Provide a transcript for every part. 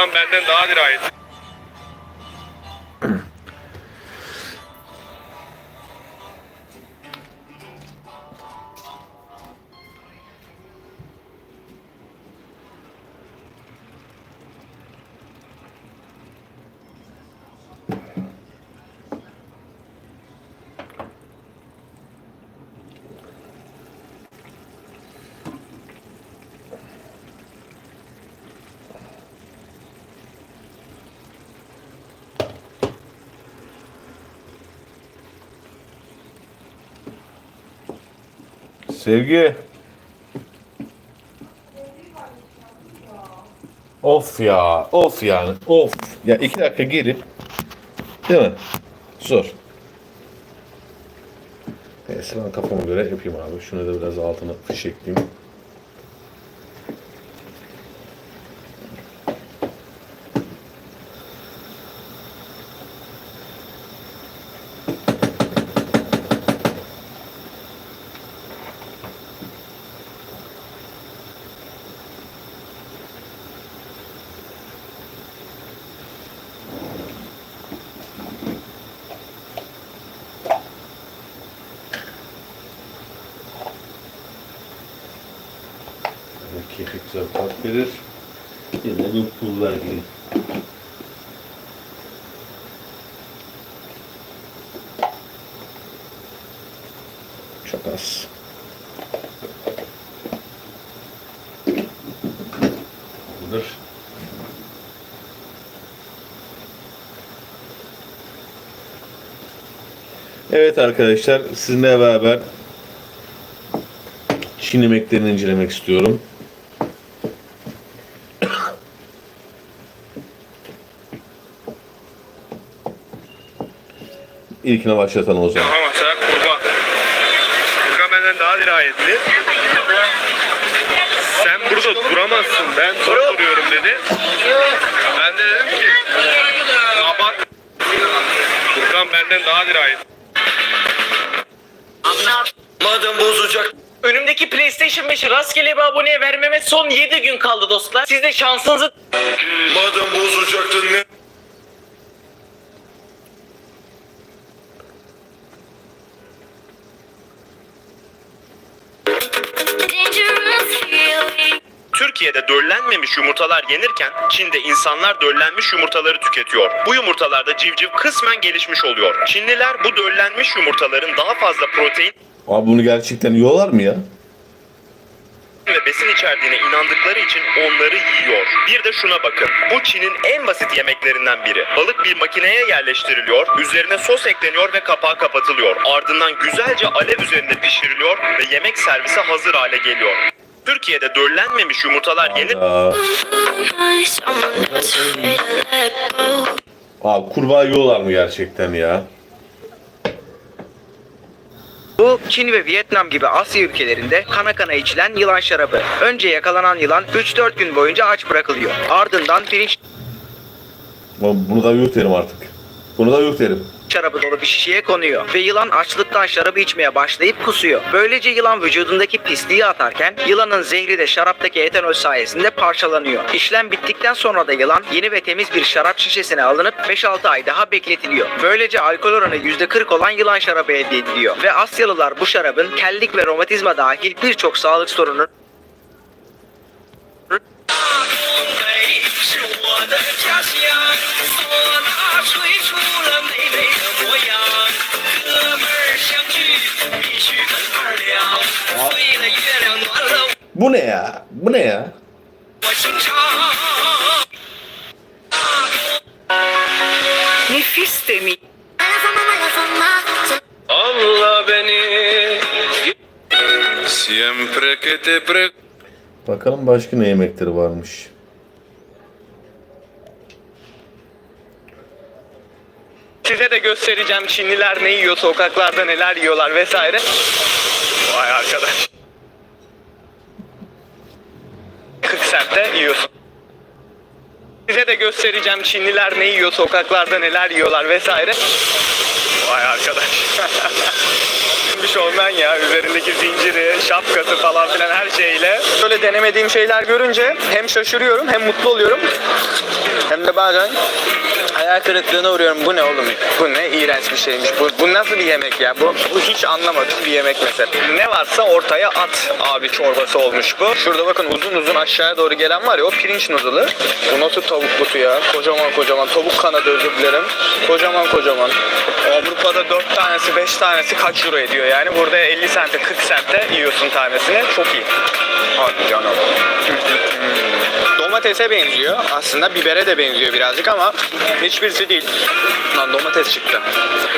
Furkan benden daha dirayetli. Sevgi. Of ya, of yani, of. Ya iki dakika gelip, değil mi? Zor. Neyse ben kafama göre yapayım abi. Şunu da biraz altına fişekleyeyim. Kekik güzel tat verir. Yine de pullar gibi. Çok az. Budur. Evet arkadaşlar sizinle beraber Çin yemeklerini incelemek istiyorum. İlkine başlatalım o zaman. Ama sen. Furkan benden daha dirayetli. Burada duramazsın. Ben zor duruyorum dedi. Ben de dedim ki kapat. Furkan benden daha dirayetli. Madem bozacak Önümdeki PlayStation 5'i rastgele bir aboneye vermeme son 7 gün kaldı dostlar. Siz de şansınızı Madem bozacaktın ne? dangerous feeling. Türkiye'de döllenmemiş yumurtalar yenirken Çin'de insanlar döllenmiş yumurtaları tüketiyor. Bu yumurtalarda civciv kısmen gelişmiş oluyor. Çinliler bu döllenmiş yumurtaların daha fazla protein Abi bunu gerçekten yiyorlar mı ya? ve besin içerdiğine inandıkları için onları yiyor. Bir de şuna bakın. Bu Çin'in en basit yemeklerinden biri. Balık bir makineye yerleştiriliyor, üzerine sos ekleniyor ve kapağı kapatılıyor. Ardından güzelce alev üzerinde pişiriliyor ve yemek servise hazır hale geliyor. Türkiye'de döllenmemiş yumurtalar yenir abi kurbağa yiyorlar mı gerçekten ya? Bu Çin ve Vietnam gibi Asya ülkelerinde kana kana içilen yılan şarabı. Önce yakalanan yılan 3-4 gün boyunca aç bırakılıyor. Ardından pirinç Bunu da yok derim artık. Bunu da yok derim. Şarabı dolu bir şişeye konuyor ve yılan açlıktan şarabı içmeye başlayıp kusuyor. Böylece yılan vücudundaki pisliği atarken yılanın zehri de şaraptaki etanol sayesinde parçalanıyor. İşlem bittikten sonra da yılan yeni ve temiz bir şarap şişesine alınıp 5-6 ay daha bekletiliyor. Böylece alkol oranı %40 olan yılan şarabı elde ediliyor ve Asyalılar bu şarabın kellik ve romatizma dahil birçok sağlık 大东北是我的家乡，唢呐吹出了妹妹的模样。哥们儿相聚，必须分二两。醉了月亮，暖了。不耐啊，不耐啊。我心唱。Siempre que te pre. Bakalım başka ne yemekleri varmış. size de göstereceğim Çinliler ne yiyor, sokaklarda neler yiyorlar vesaire. Vay arkadaş 40 sertte yiyorsun. Size de göstereceğim Çinliler ne yiyor, sokaklarda neler yiyorlar vesaire. Vay arkadaş bir şovmen ya. Üzerindeki zinciri, şapkası falan filan her şeyle. Böyle denemediğim şeyler görünce hem şaşırıyorum hem mutlu oluyorum. Hem de bazen hayal kırıklığına uğruyorum. Bu ne oğlum? Bu ne iğrenç bir şeymiş. Bu, bu nasıl bir yemek ya? Bu, bu hiç anlamadığım bir yemek mesela. Ne varsa ortaya at abi çorbası olmuş bu. Şurada bakın uzun uzun aşağıya doğru gelen var ya o pirinç noodle'ı. Bu nasıl tavuk butu ya? Kocaman kocaman. Tavuk kanadı özür dilerim. Kocaman kocaman. Avrupa'da 4 tanesi 5 tanesi kaç euro ediyor yani? Burada 50 sente 40 sente yiyorsun tanesini. Çok iyi. Hadi canım. Domatese benziyor. Aslında bibere de benziyor birazcık ama hiçbirisi değil. Lan domates çıktı.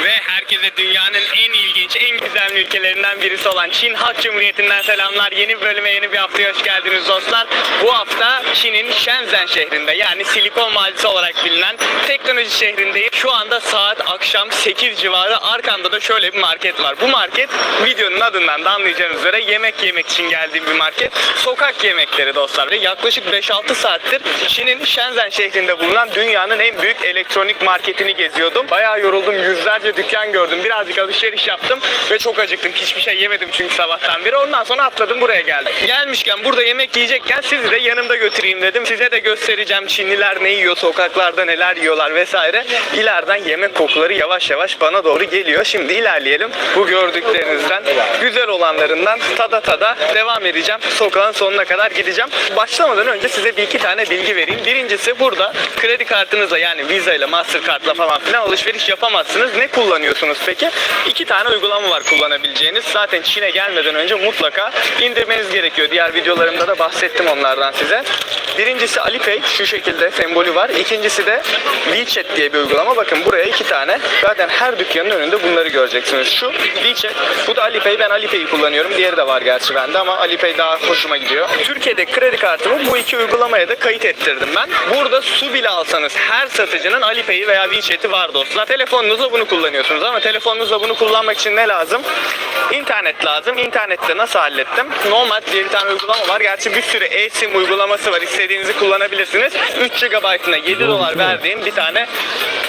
Ve herkese dünyanın en ilginç, en güzel ülkelerinden birisi olan Çin Halk Cumhuriyeti'nden selamlar. Yeni bölüme, yeni bir haftaya hoş geldiniz dostlar. Bu hafta Çin'in Shenzhen şehrinde yani Silikon Vadisi olarak bilinen teknoloji şehrindeyim. Şu anda saat akşam 8 civarı. Arkamda da şöyle bir market var. Bu market videonun adından da anlayacağınız üzere yemek yemek için geldiğim bir market. Sokak yemekleri dostlar. Ve yaklaşık 5-6 saattir Çin'in Shenzhen şehrinde bulunan dünyanın en büyük elektronik marketini geziyordum. Bayağı yoruldum. Yüzlerce dükkan gördüm. Birazcık alışveriş yaptım ve çok acıktım. Hiçbir şey yemedim çünkü sabahtan beri. Ondan sonra atladım buraya geldim. Gelmişken burada yemek yiyecekken sizi de yanımda götüreyim dedim. Size de göstereceğim Çinliler ne yiyor, sokaklarda neler yiyorlar vesaire. İleriden yemek kokuları yavaş yavaş bana doğru geliyor. Şimdi ilerleyelim. Bu gördüklerinizden güzel olanlarından tada tada devam edeceğim. Sokağın sonuna kadar gideceğim. Başlamadan önce size bir iki tane bilgi vereyim. Birincisi burada kredi kartınızla yani Visa ile Mastercard'la falan filan alışveriş yapamazsınız. Ne kullanıyorsunuz peki? İki tane uygulama var kullanabileceğiniz. Zaten Çin'e gelmeden önce mutlaka indirmeniz gerekiyor. Diğer videolarımda da bahsettim onlardan size. Birincisi Alipay şu şekilde sembolü var. İkincisi de WeChat diye bir uygulama. Bakın buraya iki tane. Zaten her dükkanın önünde bunları göreceksiniz. Şu WeChat. Bu da Alipay. Ben Alipay'i kullanıyorum. Diğeri de var gerçi bende ama Alipay daha hoşuma gidiyor. Türkiye'de kredi kartımı bu iki uygulamaya da kayıt ettirdim ben. Burada su bile alsanız her satıcının Alipay'i veya WeChat'i var dostlar. Telefonunuzla bunu kullanıyorsunuz ama telefonunuzla bunu kullanmak için ne lazım? İnternet lazım. İnternette nasıl hallettim? Nomad diye bir tane uygulama var. Gerçi bir sürü eSIM uygulaması var. İstediğinizi kullanabilirsiniz. 3 GB'ına 7 dolar verdiğim bir tane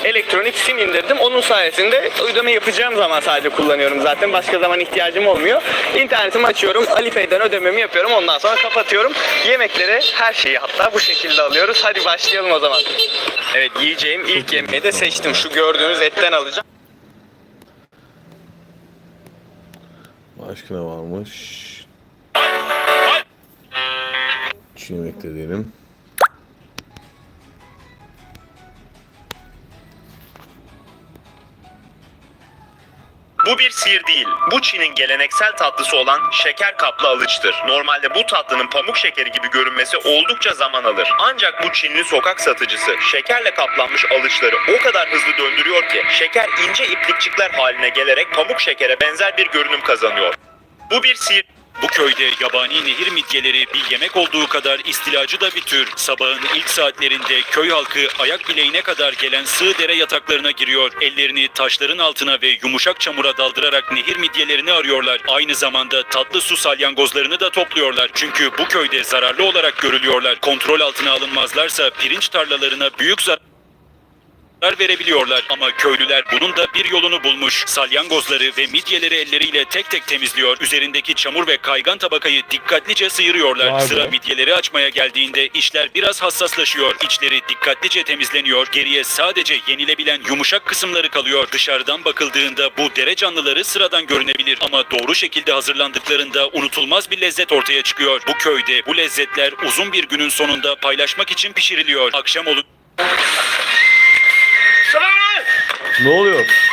elektronik sim indirdim. Onun sayesinde ödeme yapacağım zaman sadece kullanıyorum zaten. Başka zaman ihtiyacım olmuyor. İnternetimi açıyorum. Alipay'den ödememi yapıyorum. Ondan sonra kapatıyorum. Yemekleri her şeyi hatta bu şekilde alıyoruz. Hadi başlayalım o zaman. Evet yiyeceğim ilk yemeği de seçtim. Şu gördüğünüz etten alacağım. Başka ne varmış? Çin yemek de diyelim. Bu bir sihir değil. Bu Çin'in geleneksel tatlısı olan şeker kaplı alıçtır. Normalde bu tatlının pamuk şekeri gibi görünmesi oldukça zaman alır. Ancak bu Çinli sokak satıcısı şekerle kaplanmış alıçları o kadar hızlı döndürüyor ki şeker ince iplikçikler haline gelerek pamuk şekere benzer bir görünüm kazanıyor. Bu bir sihir Bu köyde yabani nehir midyeleri bir yemek olduğu kadar istilacı da bir tür. Sabahın ilk saatlerinde köy halkı ayak bileğine kadar gelen sığ dere yataklarına giriyor. Ellerini taşların altına ve yumuşak çamura daldırarak nehir midyelerini arıyorlar. Aynı zamanda tatlı su salyangozlarını da topluyorlar. Çünkü bu köyde zararlı olarak görülüyorlar. Kontrol altına alınmazlarsa pirinç tarlalarına büyük zarar zarar verebiliyorlar ama köylüler bunun da bir yolunu bulmuş. Salyangozları ve midyeleri elleriyle tek tek temizliyor. Üzerindeki çamur ve kaygan tabakayı dikkatlice sıyırıyorlar. Vay be. Sıra midyeleri açmaya geldiğinde işler biraz hassaslaşıyor. İçleri dikkatlice temizleniyor. Geriye sadece yenilebilen yumuşak kısımları kalıyor. Dışarıdan bakıldığında bu dere canlıları sıradan görünebilir ama doğru şekilde hazırlandıklarında unutulmaz bir lezzet ortaya çıkıyor. Bu köyde bu lezzetler uzun bir günün sonunda paylaşmak için pişiriliyor. Akşam olun Ne oluyor?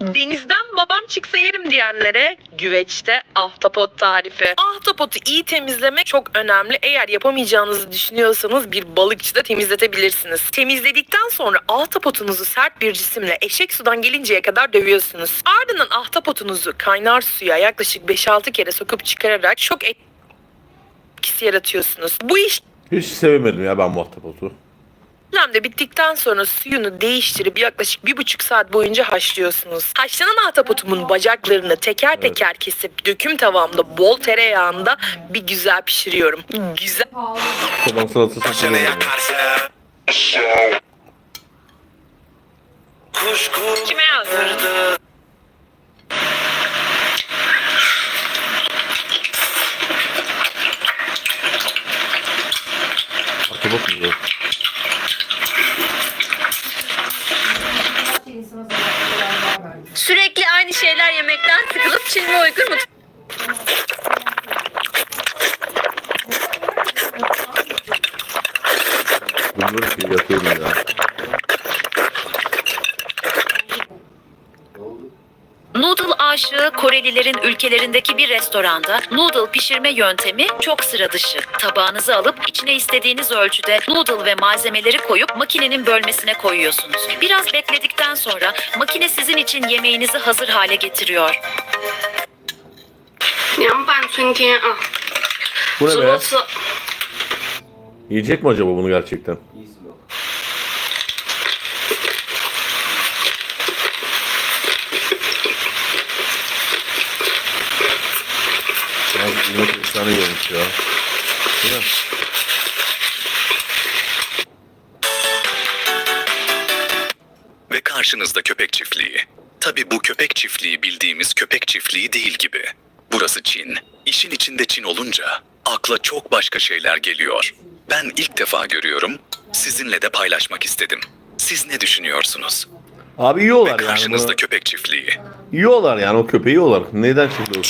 Denizden babam çıksa yerim diyenlere güveçte ahtapot tarifi. Ahtapotu iyi temizlemek çok önemli. Eğer yapamayacağınızı düşünüyorsanız bir balıkçıda temizletebilirsiniz. Temizledikten sonra ahtapotunuzu sert bir cisimle eşek sudan gelinceye kadar dövüyorsunuz. Ardından ahtapotunuzu kaynar suya yaklaşık 5-6 kere sokup çıkararak şok etkisi yaratıyorsunuz. Bu iş Hiç sevemedim ya ben bu ahtapotu. İşlem de bittikten sonra suyunu değiştirip yaklaşık bir buçuk saat boyunca haşlıyorsunuz. Haşlanan ahtapotumun bacaklarını teker teker kesip döküm tavamda bol tereyağında bir güzel pişiriyorum. Güzel Çoban salatası güzel oluyor. kime yazdın? Ahtapot mu bu? Sürekli aynı şeyler yemekten sıkılıp Çin'e uygun mu? Bilmiyorum ki yatıyorum ya. açlığı Korelilerin ülkelerindeki bir restoranda noodle pişirme yöntemi çok sıra dışı. Tabağınızı alıp içine istediğiniz ölçüde noodle ve malzemeleri koyup makinenin bölmesine koyuyorsunuz. Biraz bekledikten sonra makine sizin için yemeğinizi hazır hale getiriyor. Bu ne be? Yiyecek mi acaba bunu gerçekten? Efsane görmüş ya. Değil mi? Ve karşınızda köpek çiftliği. Tabi bu köpek çiftliği bildiğimiz köpek çiftliği değil gibi. Burası Çin. İşin içinde Çin olunca akla çok başka şeyler geliyor. Ben ilk defa görüyorum. Sizinle de paylaşmak istedim. Siz ne düşünüyorsunuz? Abi Ve yiyorlar yani karşınızda bunu. köpek çiftliği. Yiyorlar yani o köpeği yiyorlar. Neden çıktı o?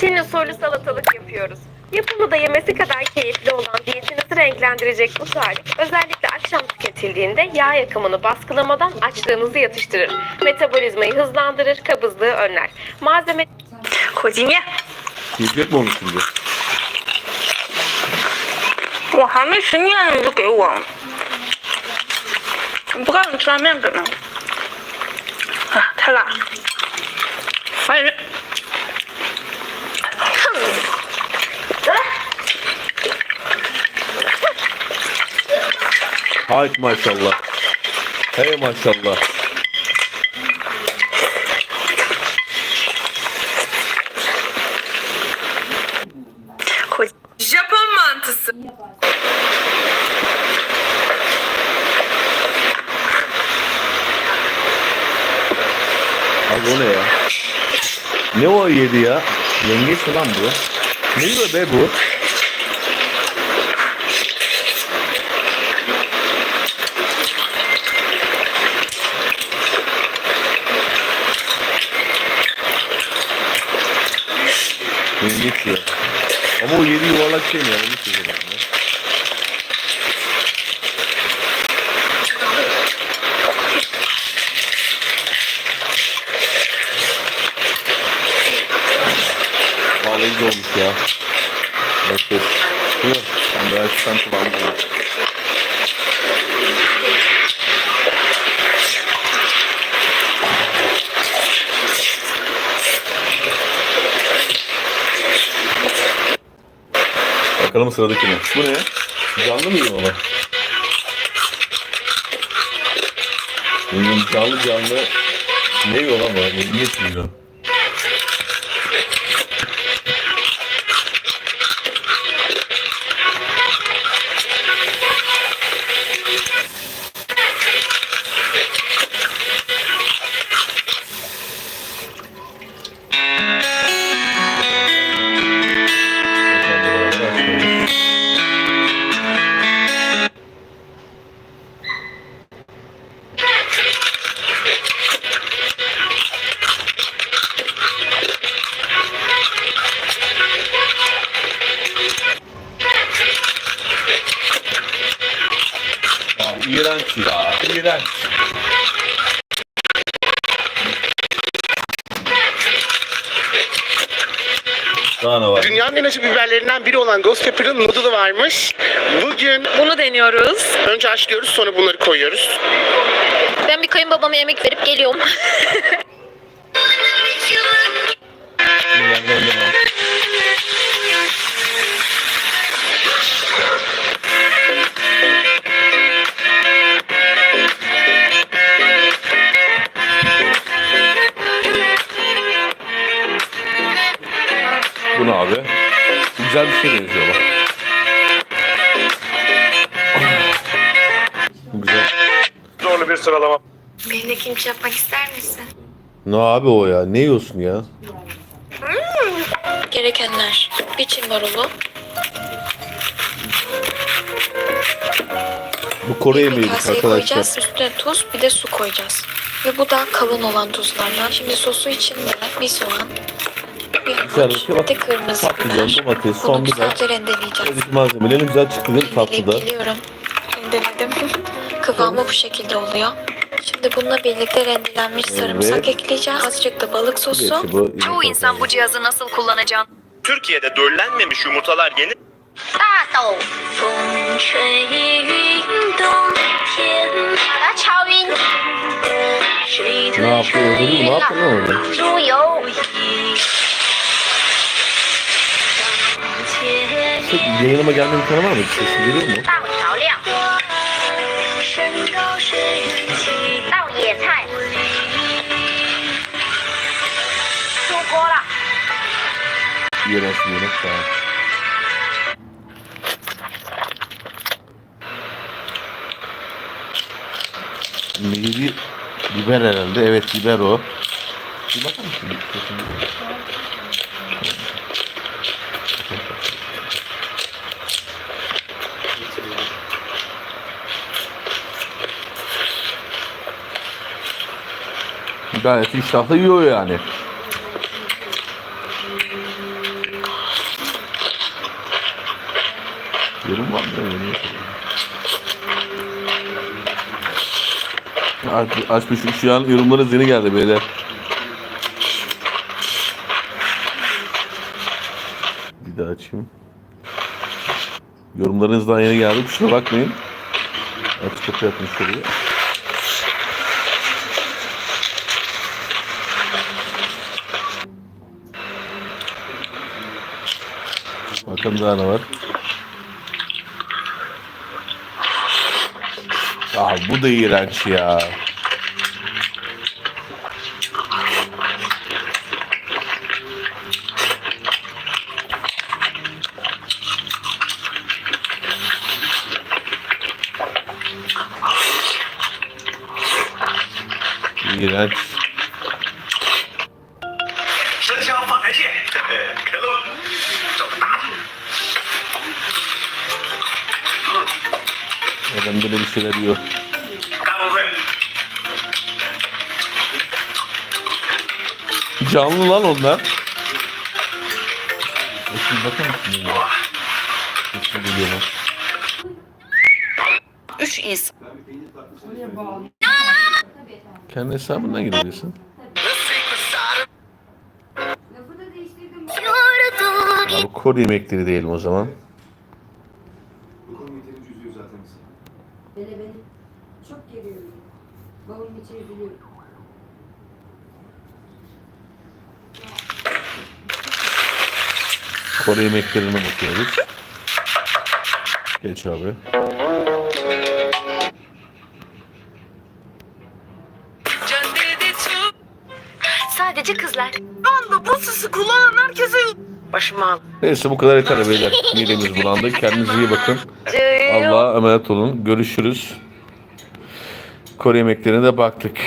Çin usulü salatalık yapıyoruz. Yapımı da yemesi kadar keyifli olan diyetinizi renklendirecek bu tarif özellikle akşam tüketildiğinde yağ yakımını baskılamadan açlığınızı yatıştırır. Metabolizmayı hızlandırır, kabızlığı önler. Malzeme 口筋面， Yiyecek mi onu şimdi? 我还没吃面呢，你就给我，我不告诉你吃完面给呢。啊，太辣了，烦人。 Hayt maşallah. Hey maşallah. Japon mantısı. Abi o ne ya? Ne o yedi ya? Yengeç mi lan bu? Ne yiyor be bu? Yengeç yiyor. Ama o yedi yuvarlak şey mi ya? Onu seviyorum ya. Güzel olmuş ya. Evet. Değil mi? Ben de açıktan kullandım. Bakalım sıradaki ne? Bu ne? Canlı mı onu? Hmm, canlı canlı ne yiyor lan bu? Yiyor? İğrenç. Var? Dünyanın en acı biberlerinden biri olan Ghost Pepper'ın noodle'ı varmış. Bugün Bunu deniyoruz. önce haşlıyoruz sonra bunları koyuyoruz. Ben bir kayınbabama yemek verip geliyorum. şey benziyor bak. Bu güzel. Zorlu bir sıralama. Benimle kimçi yapmak ister misin? Ne abi o ya? Ne yiyorsun ya? Gerekenler. Bir çin marulu, Bu Kore kaseye arkadaşlar. koyacağız. Üstüne tuz, bir de su koyacağız. Ve bu da kalın olan tuzlardan. Şimdi sosu için de bir soğan, Güzel bakıyor. Şey Bak kırmızı patlıcan, domates, son bir daha. Malzemeleri güzel çıktı değil mi tatlıda? Biliyorum. Rendeledim. Kıvamı bu şekilde oluyor. Şimdi bununla birlikte rendelenmiş sarımsak ekleyeceğiz. Azıcık da balık sosu. Çoğu insan bu cihazı nasıl kullanacağını... Türkiye'de döllenmemiş yumurtalar yeni... Ne yapıyor? Ne yapıyor? Ne yapıyor? yüksek yayınıma gelme imkanı var mı? Sesim geliyor mu? Yerelsi yemek daha. Meyli biber herhalde. Evet biber o. Bir bakar mısın? Gayet iştahla yiyor yani. Yorum var mı? Aç, açmış şu an yorumlara zeni geldi beyler. Bir daha açayım. Yorumlarınız daha yeni geldi. Kusura bakmayın. Aç kapı yapmış şuraya. Bakalım daha ne var. Aa, bu da iğrenç ya. Adam böyle bir şeyler yiyor. Canlı lan onlar. Şimdi bakar mısın? Şimdi. Üç insan. Kendi hesabından gidiyorsun. Kore yemekleri diyelim o zaman. Hele beni çok geriyor. Bavulumu içeri biliyorum. Kore yemeklerine bakıyoruz. Geç abi. Sadece kızlar. Anda bu sesi kullanan herkese Başım ağrıyor. Neyse bu kadar yeter beyler. Midemiz bulandı. Kendinize iyi bakın. Allah'a emanet olun. Görüşürüz. Kore yemeklerine de baktık.